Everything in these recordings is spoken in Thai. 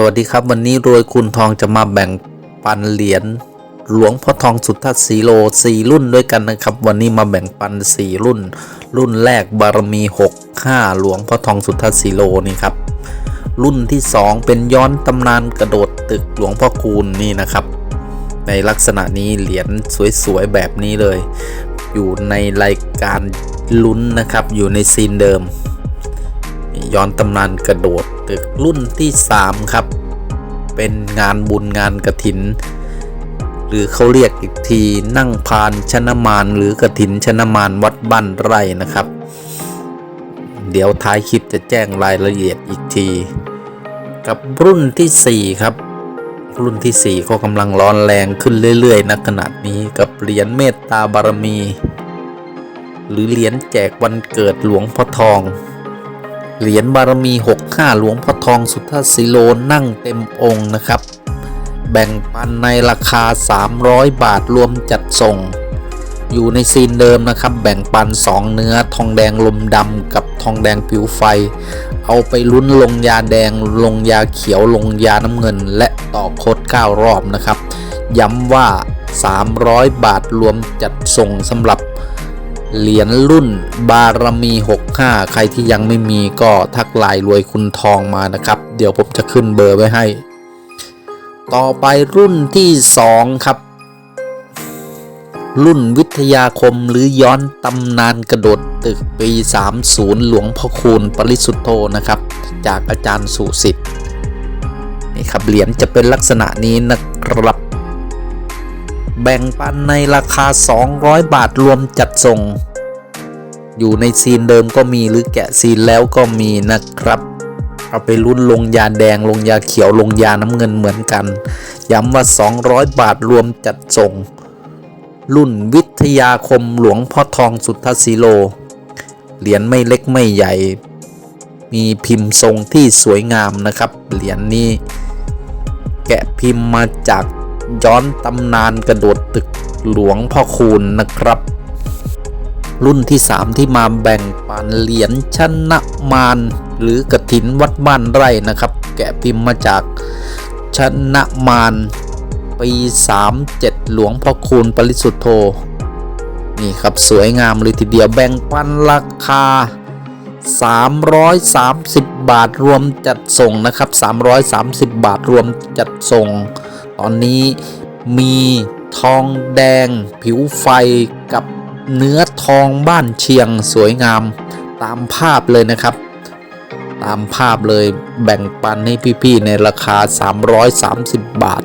สวัสดีครับ วันนี้รวยคุณทองจะมาแบ่งปันเหรียญหลวงพ่อทองสุทธสีโลสี่รุ่นด้วยกันนะครับ วันนี้มาแบ่งปันสี่รุ่น รุ่นแรกบารมี6 5หลวงพ่อทองสุทธสีโลนี่ครับ รุ่นที่2เป็นย้อนตำนานกระโดดตึกหลวงพ่อคูณนี่นะครับ ในลักษณะนี้เหรียญสวยๆแบบนี้เลย อยู่ในรายการลุ้นนะครับ อยู่ในซีนเดิม ย้อนตำนานกระโดดตึกรุ่นที่ 3 ครับ เป็นงานบุญงานกระถิน หรือเขาเรียกอีกทีนั่งพานชนะมานหรือกระถินชนะมานวัดบ้านไร่นะครับ เดี๋ยวท้ายคลิปจะแจ้งรายละเอียดอีกที กับรุ่นทีสี่4 ครับ รุ่นที่ 4 ก็กำลังร้อนแรงขึ้นเรื่อยๆนะขนาดนี้กับเหรียญเมตตาบารมี หรือเหรียญแจกวันเกิดหลวงพ่อทอง เหรียญบารมี 65 หลวงพ่อทองสุทธสิโลนั่งเต็มองค์นะครับ แบ่งปันในราคา 300 บาทรวมจัดส่ง อยู่ในซีนเดิมนะครับ แบ่งปัน 2 เนื้อทองแดงลมดำกับทองแดงผิวไฟ เอาไปลุ้นลงยาแดงลงยาเขียวลงยาน้ำเงิน และต่อโคด9รอบนะครับ ย้ำว่า 300 บาทรวมจัดส่งสำหรับ เหรียญรุ่นบารมี 65 ใครที่ยังไม่มีก็ทักไลน์รวยคุณทองมานะครับ เดี๋ยวผมจะขึ้นเบอร์ไว้ให้ ต่อไปรุ่นที่ 2 ครับ รุ่นวิทยาคมหรือย้อนตำนานกระโดดตึกปี 30 หลวงพ่อคูณปริสุทธโธนะครับ จากอาจารย์สุสิทธิ์นี่ครับเหรียญจะเป็นลักษณะนี้นะครับ แบ่งปันในราคา 200 บาทรวมจัดส่ง อยู่ในซีนเดิมก็มีหรือแกะซีนแล้วก็มีนะครับเอาไปรุ่นลงยาแดงลงยาเขียวลงยาน้ำเงินเหมือนกัน ย้ำว่า 200 บาทรวมจัดส่ง รุ่นวิทยาคมหลวงพ่อทองสุทธสีโล เหรียญไม่เล็กไม่ใหญ่ มีพิมพ์ทรงที่สวยงามนะครับ เหรียญนี้ แกะพิมพ์มาจาก ย้อนตำนานกระโดดตึกหลวงพ่อคูณนะครับ รุ่นที่ 3 ที่มาแบ่งปันเหรียญชนะมารหรือกระถินวัดบ้านไร่นะครับ แกะพิมพ์มาจากชนะมารปี37 หลวงพ่อคูณปริสุทธโธนี่ครับสวยงามเลยทีเดียวแบ่งปันราคา 330 บาทรวมจัดส่งนะครับ 330 บาทรวมจัดส่ง ตอนนี้มีทองแดง ผิวไฟกับเนื้อทองบ้านเชียงสวยงามตามภาพเลยนะครับ ตามภาพเลยแบ่งปันให้พี่ๆในราคา 330 บาท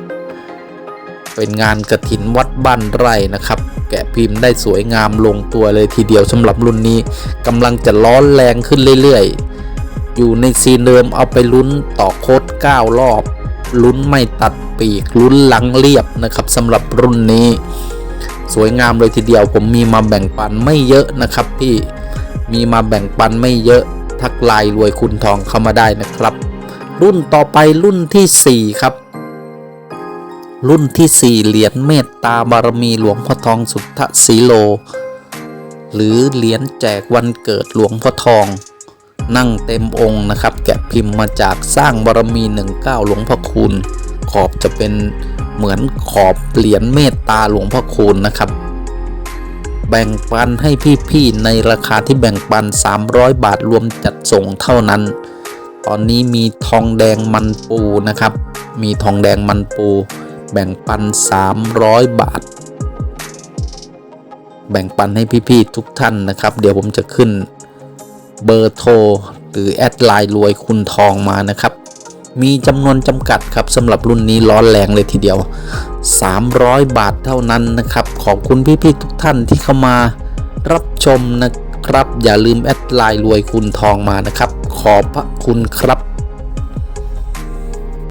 เป็นงานกระถินวัดบ้านไร่นะครับ แกะพิมพ์ได้สวยงามลงตัวเลยทีเดียวสำหรับรุ่นนี้กำลังจะร้อนแรงขึ้นเรื่อยๆ อยู่ในซีนเดิมเอาไปลุ้นต่อโค้ด9รอบลุ้นไม่ตัด ปีกลุ้นหลังเรียบนะครับสำหรับรุ่นนี้ สวยงามเลยทีเดียวผมมีมาแบ่งปันไม่เยอะนะครับพี่มีมาแบ่งปันไม่เยอะทักไลน์รวยคุณทองเข้ามาได้นะครับ รุ่นต่อไปรุ่นทีสี่4 ครับ รุ่นที่ 4 เหรียญเมตตาบารมีหลวงพ่อทองสุทธสีโล หรือเหรียญแจกวันเกิดหลวงพ่อทอง นั่งเต็มองค์นะครับ แกะพิมพ์มาจากสร้างบารมี 19 หลวงพ่อคูณ ขอบจะเป็นเหมือนขอบเหรียญเมตตาหลวงพ่อคูณนะครับ แบ่งปันให้พี่ๆในราคาที่แบ่งปัน 300 บาทรวมจัดส่งเท่านั้น ตอนนี้มีทองแดงมันปูนะครับ มีทองแดงมันปู แบ่งปัน 300 บาท แบ่งปันให้พี่ๆทุกท่านนะครับ เดี๋ยวผมจะขึ้นเบอร์โทรหรือแอดไลน์รวยคุณทองมานะครับ มีจำนวนจำกัดครับสำหรับรุ่นนี้ร้อนแรงเลยทีเดียว 300 บาทเท่านั้นนะครับ ขอบคุณพี่ๆทุกท่านที่เข้ามารับชมนะครับ อย่าลืมแอดไลน์รวยคุณทองมานะครับ ขอบพระคุณครับ